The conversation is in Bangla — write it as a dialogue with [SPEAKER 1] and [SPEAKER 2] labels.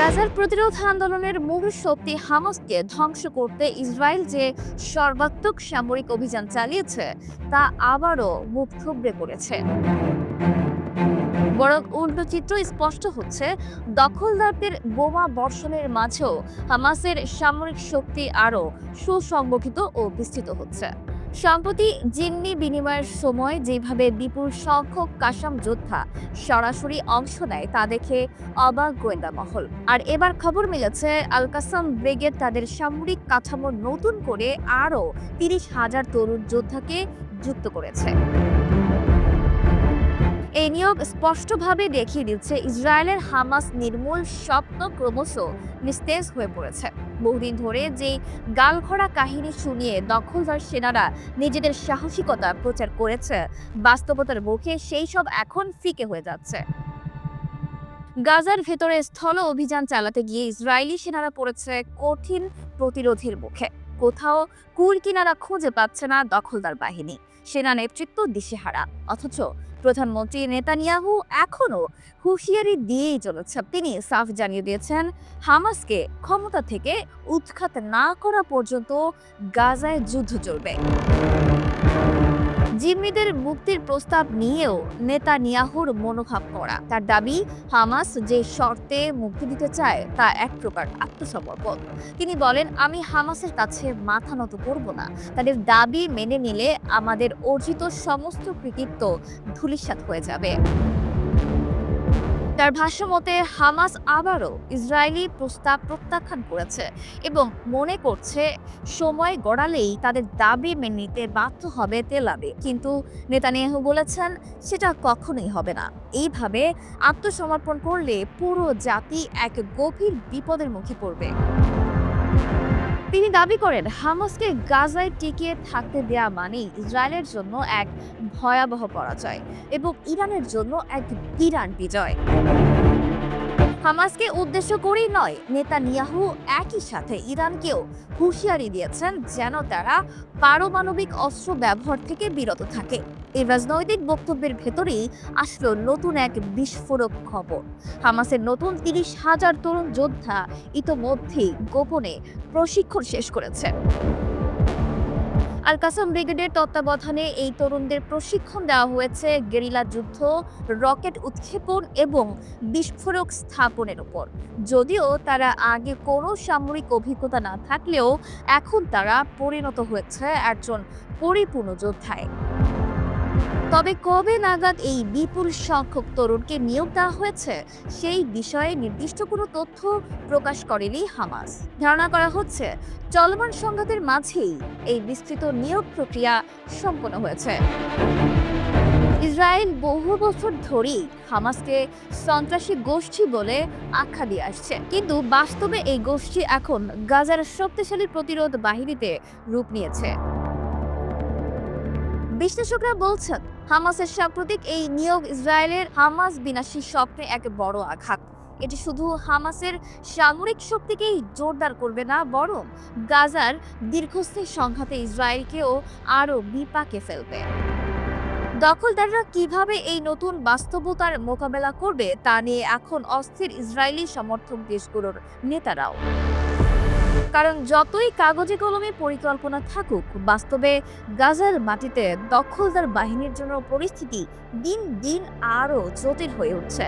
[SPEAKER 1] গাজার প্রতিরোধ আন্দোলনের মূল শক্তি হামাসকে ধ্বংস করতে ইসরায়েল যে সর্বাত্মক সামরিক অভিযান চালিয়েছে, তা আবারও মুখ থুবড়ে পড়েছে। বরং উল্টো চিত্র স্পষ্ট হচ্ছে, দখলদারদের বোমা বর্ষণের মাঝেও হামাসের সামরিক শক্তি আরও সুসংগঠিত ও বিস্তৃত হচ্ছে। সম্প্রতি জিন্নি বিনিময়ের সময় যেভাবে বিপুল সংখ্যক কাসাম যোদ্ধা সরাসরি অংশ নেয়, তা দেখে অবাক গোয়েন্দা মহল। আর এবার খবর মিলেছে আল কাসাম ব্রিগেড তাদের সামরিক কাঠামো নতুন করে আরও তিরিশ হাজার তরুণ যোদ্ধাকে যুক্ত করেছে। এই নিয়োগ স্পষ্টভাবে দেখিয়ে দিচ্ছে ইসরায়েলের হামাস নির্মূল স্বপ্ন ক্রমশ নিস্তেজ হয়ে পড়েছে। বহুদিন ধরে যে গালঘড়া কাহিনী শুনিয়ে দখলদার সেনারা নিজেদের সাহসিকতা প্রচার করেছে, বাস্তবতার মুখে সেই সব এখন ফিকে হয়ে যাচ্ছে। গাজার ভেতরে স্থল অভিযান চালাতে গিয়ে ইসরায়েলি সেনারা পড়েছে কঠিন প্রতিরোধের মুখে। কোথাও কুল কিনারা খুঁজে পাচ্ছে না দখলদার বাহিনী। সেনা নেতৃত্ব দিশেহারা। অথচ প্রধানমন্ত্রী নেতানিয়াহু এখনও হুঁশিয়ারি দিয়েই চলেছে। তিনি সাফ জানিয়ে দিয়েছেন, হামাসকে ক্ষমতা থেকে উৎখাত না করা পর্যন্ত গাজায় যুদ্ধ চলবে। জিম্মিদের মুক্তির প্রস্তাব নিয়েও নেতানিয়াহুর মনোভাব করা তার দাবি, হামাস যে শর্তে মুক্তি দিতে চায়, তা এক প্রকার আত্মসমর্পণ। তিনি বলেন, আমি হামাসের কাছে মাথা নত করব না। তাদের দাবি মেনে নিলে আমাদের অর্জিত সমস্ত কৃতিত্ব ধূলিসাৎ হয়ে যাবে। তার ভাষ্য মতে, হামাস আবারও ইসরায়েলি প্রস্তাব প্রত্যাখ্যান করেছে এবং মনে করছে, সময় গড়ালেই তাদের দাবি মেনে নিতে বাধ্য হবে তেলাবে কিন্তু নেতানিয়াহু বলেছেন, সেটা কখনোই হবে না। এইভাবে আত্মসমর্পণ করলে পুরো জাতি এক গভীর বিপদের মুখে পড়বে। তিনি দাবি করেন, হামাসকে গাজায় টিকিয়ে থাকতে দেয়া মানেই ইসরায়েলের জন্য এক ভয়াবহ পরাজয় এবং ইরানের জন্য এক বিরাট বিজয়। হামাসকে উদ্দেশ্য করেই নয়, নেতানিয়াহু একই সাথে ইরানকেও হুঁশিয়ারি দিয়েছেন যেন তারা পারমাণবিক অস্ত্র ব্যবহার থেকে বিরত থাকে। এই রাজনৈতিক বক্তব্যের ভেতরেই আসলো নতুন এক বিস্ফোরক খবর। হামাসের নতুন তিরিশ হাজার তরুণ যোদ্ধা ইতোমধ্যেই গোপনে প্রশিক্ষণ শেষ করেছে। আল ব্রিগেডের তত্ত্বাবধানে এই তরুণদের প্রশিক্ষণ দেওয়া হয়েছে গেরিলা যুদ্ধ, রকেট উৎক্ষেপণ এবং বিস্ফোরক স্থাপনের উপর। যদিও তারা আগে কোনো সামরিক অভিজ্ঞতা না থাকলেও এখন তারা পরিণত হয়েছে একজন পরিপূর্ণ যোদ্ধায়। তবে কবে নাগাদ এই বিপুল সংখ্যক তরুণকে নিয়োগ দেওয়া হয়েছে, সেই বিষয়ে নির্দিষ্ট কোনো তথ্য প্রকাশ করেনি হামাস। ধারণা করা হচ্ছে, চলমান সংঘাতের মাঝেই এই বিস্তৃত নিয়োগ প্রক্রিয়া সম্পন্ন হয়েছে। ইসরায়েল বহু বছর ধরেই হামাসকে সন্ত্রাসী গোষ্ঠী বলে আখ্যা দিয়ে আসছে। কিন্তু বাস্তবে এই গোষ্ঠী এখন গাজার শক্তিশালী প্রতিরোধ বাহিনীতে রূপ নিয়েছে। বিশ্লেষকরা বলছেন, হামাসের সাম্প্রতিক এই নিয়োগ ইসরায়েলের হামাস বিনাশী স্বপ্নে এক বড় আঘাত। এটি শুধু হামাসের সামরিক শক্তিকেই জোরদার করবে না, বরং গাজার দীর্ঘস্থায়ী সংঘাতে ইসরায়েলকেও আরও বিপাকে ফেলবে। দখলদাররা কীভাবে এই নতুন বাস্তবতার মোকাবেলা করবে, তা নিয়ে এখন অস্থির ইসরায়েলি সমর্থক দেশগুলোর নেতারাও। কারণ যতই কাগজে কলমে পরিকল্পনা থাকুক, বাস্তবে গাজার মাটিতে দখলদার বাহিনীর জন্য পরিস্থিতি দিন দিন আরও জটিল হয়ে উঠছে।